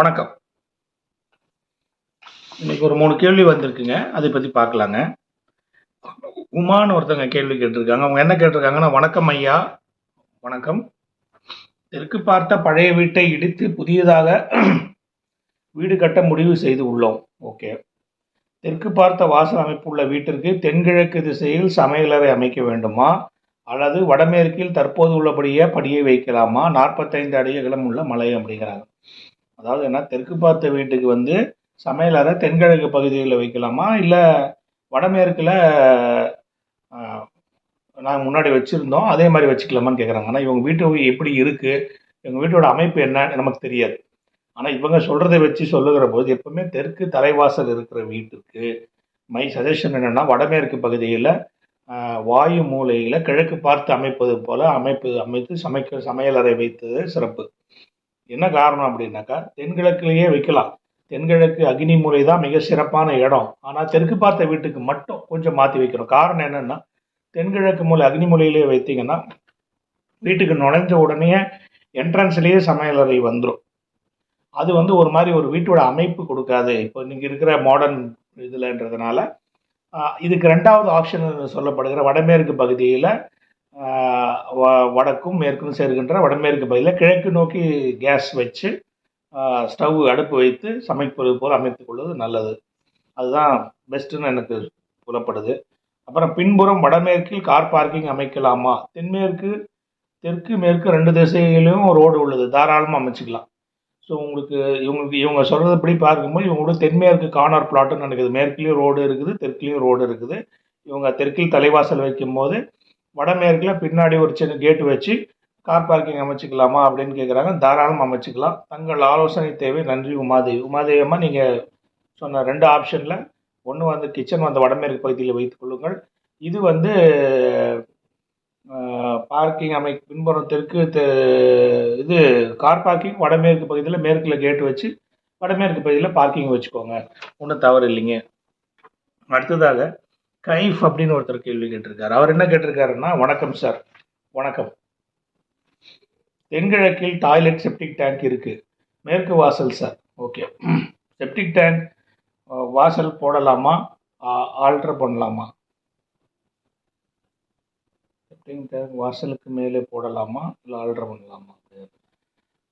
வணக்கம். இன்னைக்கு ஒரு மூணு கேள்வி வந்திருக்குங்க. அதை பற்றி பார்க்கலாங்க. உமான்னு ஒருத்தவங்க கேள்வி கேட்டிருக்காங்க. அவங்க என்ன கேட்டிருக்காங்கன்னா வணக்கம் ஐயா. வணக்கம். தெற்கு பார்த்த பழைய வீட்டை இடித்து புதியதாக வீடு கட்ட முடிவு செய்து உள்ளோம். ஓகே. தெற்கு பார்த்த வாசல் அமைப்புள்ள வீட்டிற்கு தென்கிழக்கு திசையில் சமையலறை அமைக்க வேண்டுமா? அல்லது வடமேற்கில் தற்போது உள்ளபடியே படியை வைக்கலாமா? நாற்பத்தைந்து அடி அகலம் உள்ள மலை அப்படிங்கிறாங்க. அதாவது என்ன தெற்கு பார்த்த வீட்டுக்கு வந்து சமையலறை தென்கிழக்கு பகுதியில் வைக்கலாமா? இல்லை வடமேற்கில் நாங்கள் முன்னாடி வச்சுருந்தோம் அதே மாதிரி வச்சுக்கலாமான்னு கேட்குறாங்க ஆனால் இவங்க வீட்டு எப்படி இருக்குது இவங்க வீட்டோட அமைப்பு என்ன? நமக்கு தெரியாது. ஆனால் இவங்க சொல்கிறத வச்சு சொல்லுகிற போது எப்பவுமே தெற்கு தலைவாசல் இருக்கிற வீட்டுக்கு மை சஜஷன் என்னென்னா வடமேற்கு பகுதியில் வாயு மூலையில் கிழக்கு பார்த்து அமைப்பது போல் அமைப்பு அமைத்து சமைக்க சமையலறை வைத்தது சிறப்பு. என்ன காரணம் அப்படின்னாக்கா தென்கிழக்குலேயே வைக்கலாம். தென்கிழக்கு அக்னி மூலை தான் மிக சிறப்பான இடம். ஆனால் தெற்கு பார்த்த வீட்டுக்கு மட்டும் கொஞ்சம் மாற்றி வைக்கிறோம் காரணம் என்னென்னா தென்கிழக்கு மூலை அக்னி மூலையிலே வைத்தீங்கன்னா வீட்டுக்கு நுழைஞ்ச உடனே என்ட்ரன்ஸ்லேயே சமையலறை வந்துடும் அது வந்து ஒரு மாதிரி ஒரு வீட்டோட அமைப்பு கொடுக்காது. இப்போ நீங்கள் இருக்கிற மாடர்ன் இதுலன்றதுனால இதுக்கு ரெண்டாவது ஆப்ஷன் சொல்லப்படுகிற வடமேற்கு பகுதியில் வடக்கும் மேற்கும் சேர்கின்ற வடமேற்கு பகுதியில் கிழக்கு நோக்கி கேஸ் வச்சு ஸ்டவ் அடுப்பு வைத்து சமைப்பது போல் அமைத்து கொள்வது நல்லது. அதுதான் பெஸ்ட்டுன்னு எனக்கு புலப்படுது. அப்புறம் பின்புறம் வடமேற்கில் கார் பார்க்கிங் அமைக்கலாமா? தென்மேற்கு தெற்கு மேற்கு ரெண்டு திசைகளிலும் ரோடு உள்ளது. தாராளமாக அமைச்சிக்கலாம். ஸோ உங்களுக்கு இவங்களுக்கு இவங்க சொல்கிறதுபடி பார்க்கும்போது இவங்களோட தென்மேற்கு கார்னர் பிளாட்டுன்னு நினைக்குது. மேற்குலேயும் ரோடு இருக்குது தெற்குலேயும் ரோடு இருக்குது. இவங்க தெற்கில் தலைவாசல் வைக்கும்போது வடமேற்கில் பின்னாடி ஒரு சின்ன கேட்டு வச்சு கார் பார்க்கிங் அமைச்சிக்கலாமா அப்படின்னு கேட்குறாங்க தாராளமாக அமைச்சிக்கலாம். தங்கள் ஆலோசனை தேவை. நன்றி உமாதேவி. உமாதேவி அம்மா நீங்கள் சொன்ன ரெண்டு ஆப்ஷனில் ஒன்று வந்து கிச்சன் வந்து வடமேற்கு பகுதியில் வைத்துக் கொள்ளுங்கள். இது வந்து பார்க்கிங் அமை பின்புறம் தெற்கு இது கார் பார்க்கிங் வடமேற்கு பகுதியில் மேற்கில் கேட்டு வச்சு வடமேற்கு பகுதியில் பார்க்கிங் வச்சுக்கோங்க. ஒன்றும் தவறு இல்லைங்க. அடுத்ததாக கைஃப் அப்படின்னு ஒருத்தர் கேள்வி கேட்டிருக்காரு. அவர் என்ன கேட்டிருக்காருன்னா வணக்கம் சார். வணக்கம். தென்கிழக்கில் டாய்லெட் செப்டிக் டேங்க் இருக்குது மேற்கு வாசல் சார். ஓகே. செப்டிக் டேங்க் வாசல் போடலாமா? ஆல்ட்ரு பண்ணலாமா? செப்டிக் டேங்க் வாசலுக்கு மேலே போடலாமா? இல்லை ஆல்ட்ரு பண்ணலாமா?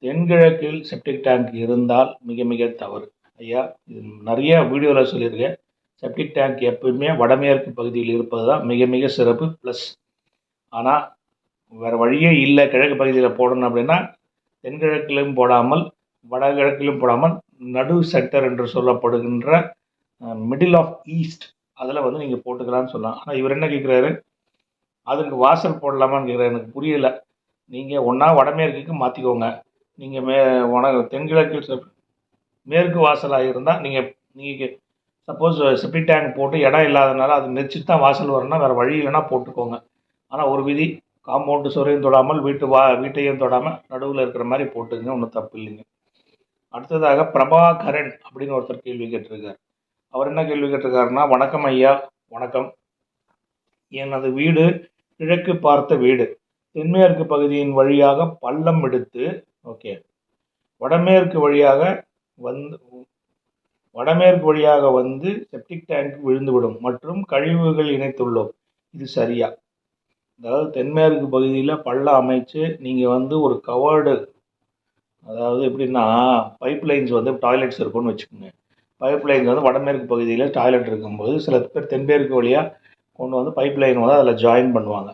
தென்கிழக்கில் செப்டிக் டேங்க் இருந்தால் மிக மிக தவறு. ஐயா இது நிறைய வீடியோவில் சொல்லியிருக்கேன். செப்டிக் டேங்க் எப்பவுமே வடமேற்கு பகுதியில் இருப்பது தான் மிக மிக சிறப்பு ப்ளஸ் ஆனால் வேறு வழியே இல்லை கிழக்கு பகுதியில் போடணும் அப்படின்னா தென்கிழக்கிலும் போடாமல் வடகிழக்கிலும் போடாமல் நடு செக்டர் என்று சொல்லப்படுகின்ற மிடில் ஆஃப் ஈஸ்ட் அதில் வந்து நீங்கள் போட்டுக்கலாம்னு சொல்லலாம். ஆனால் இவர் என்ன கேட்குறாரு அதுக்கு வாசல் போடலாமான்னு கேட்குறாரு எனக்கு புரியலை. நீங்கள் ஒன்றா வடமேற்குக்கு மாற்றிக்கோங்க நீங்கள் மே வட தென்கிழக்கு மேற்கு வாசலாக இருந்தால் நீங்கள் நீங்கள் சப்போஸ் சிப்பி டேங்க் போட்டு இடம் இல்லாதனால அது நெரிச்சிட்டு தான் வாசல் வரணும்னா வேறு வழி இல்லைன்னா போட்டுக்கோங்க. ஆனால் ஒரு விதி காம்பவுண்டு சுவரையும் தொடாமல் வீட்டு வா வீட்டையும் தொடாமல் நடுவில் இருக்கிற மாதிரி போட்டுங்க ஒன்றும் தப்பு இல்லைங்க. அடுத்ததாக பிரபாகரன் அப்படின்னு ஒருத்தர் கேள்வி கேட்டிருக்கார். அவர் என்ன கேள்வி கேட்டிருக்காருன்னா வணக்கம் ஐயா வணக்கம். எனது வீடு கிழக்கு பார்த்த வீடு. தென்மேற்கு பகுதியின் வழியாக பள்ளம் எடுத்து ஓகே. வடமேற்கு வழியாக வந்து வடமேற்கு வழியாக வந்து செப்டிக் டேங்க் விழுந்துவிடும் மற்றும் கழிவுகள் இணைத்துள்ளோம். இது சரியா? அதாவது தென்மேற்கு பகுதியில் பள்ளம் அமைச்சு நீங்கள் வந்து ஒரு கவர்டு அதாவது எப்படின்னா பைப் லைன்ஸ் வந்து டாய்லெட்ஸ் இருக்கும்னு வச்சுக்கோங்க. பைப் லைன்ஸ் வந்து வடமேற்கு பகுதியில் டாய்லெட் இருக்கும்போது சில பேர் தென்மேற்கு வழியாக கொண்டு வந்து பைப் லைன் வந்து அதில் ஜாயின் பண்ணுவாங்க.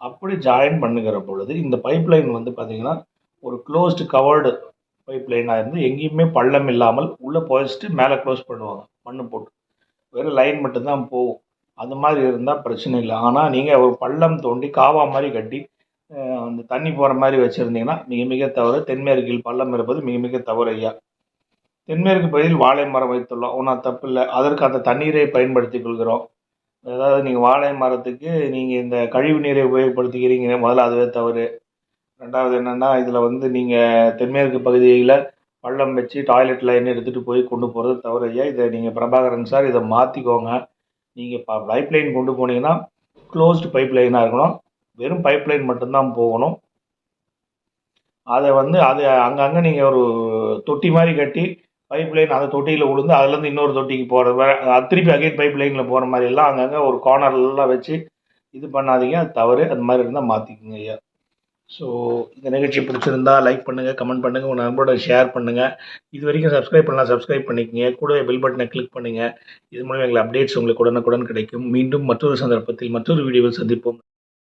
அப்படி ஜாயின் பண்ணுகிற பொழுது இந்த பைப் லைன் வந்து பார்த்திங்கன்னா ஒரு க்ளோஸ்டு கவர்டு பைப் லைனாக இருந்து எங்கேயுமே பள்ளம் இல்லாமல் உள்ளே புதைச்சிட்டு மேலே க்ளோஸ் பண்ணுவாங்க. மண் போட்டு. வெறும் லைன் மட்டும்தான் போகும். அது மாதிரி இருந்தால் பிரச்சனை இல்லை. ஆனால் நீங்கள் ஒரு பள்ளம் தோண்டி காவா மாதிரி கட்டி அந்த தண்ணி போகிற மாதிரி வச்சுருந்தீங்கன்னா மிக மிக தவறு. தென்மேற்கில் பள்ளம் இருப்பது மிக மிக தவறு ஐயா. தென்மேற்கு பகுதியில் வாழை மரம் வைத்துள்ளோம். ஒன்றும் தப்பு இல்லை. அதற்கு அந்த தண்ணீரை பயன்படுத்தி கொள்கிறோம். அதாவது நீங்கள் வாழை மரத்துக்கு நீங்கள் இந்த கழிவு நீரை உபயோகப்படுத்திக்கிறீங்க முதல்ல அதுவே தவறு. ரெண்டாவது என்னென்னா இதில் வந்து நீங்கள் தென்மேற்கு பகுதியில் பள்ளம் வச்சு டாய்லெட் லைன் எடுத்துகிட்டு போய் கொண்டு போகிறது தவறு ஐயா இதை நீங்கள் பிரபாகரன் சார் இதை மாற்றிக்கோங்க நீங்கள் இப்போ பைப் லைன் கொண்டு போனீங்கன்னா க்ளோஸ்டு பைப் லைனாக இருக்கணும். வெறும் பைப் லைன் மட்டும்தான் போகணும். அதை வந்து அது அங்கங்கே நீங்கள் ஒரு தொட்டி மாதிரி கட்டி பைப் லைன் அந்த தொட்டியில் விழுந்து அதுலேருந்து இன்னொரு தொட்டிக்கு போகிற மாதிரி திருப்பி அகைன் பைப் லைனில் போகிற மாதிரி எல்லாம் அங்கங்கே ஒரு கார்னர்லாம் வச்சு இது பண்ணாதீங்க. அது தவறு. அந்த மாதிரி இருந்தால் மாற்றிக்குங்க ஐயா. ஸோ இந்த நிகழ்ச்சி பிடிச்சிருந்தா லைக் பண்ணுங்கள் கமெண்ட் பண்ணுங்கள் உங்கள் நண்பரோட ஷேர் பண்ணுங்கள் இது வரைக்கும் சப்ஸ்கிரைப் பண்ணலாம் சப்ஸ்கிரைப் பண்ணிக்கங்க. கூடவே பெல் பட்டனை கிளிக் பண்ணுங்கள் இது மூலம் எங்களை அப்டேட்ஸ் உங்களுக்கு உடனுக்குடன் கிடைக்கும். மீண்டும் மற்றொரு சந்தர்ப்பத்தில் மற்றொரு வீடியோவில் சந்திப்போம்.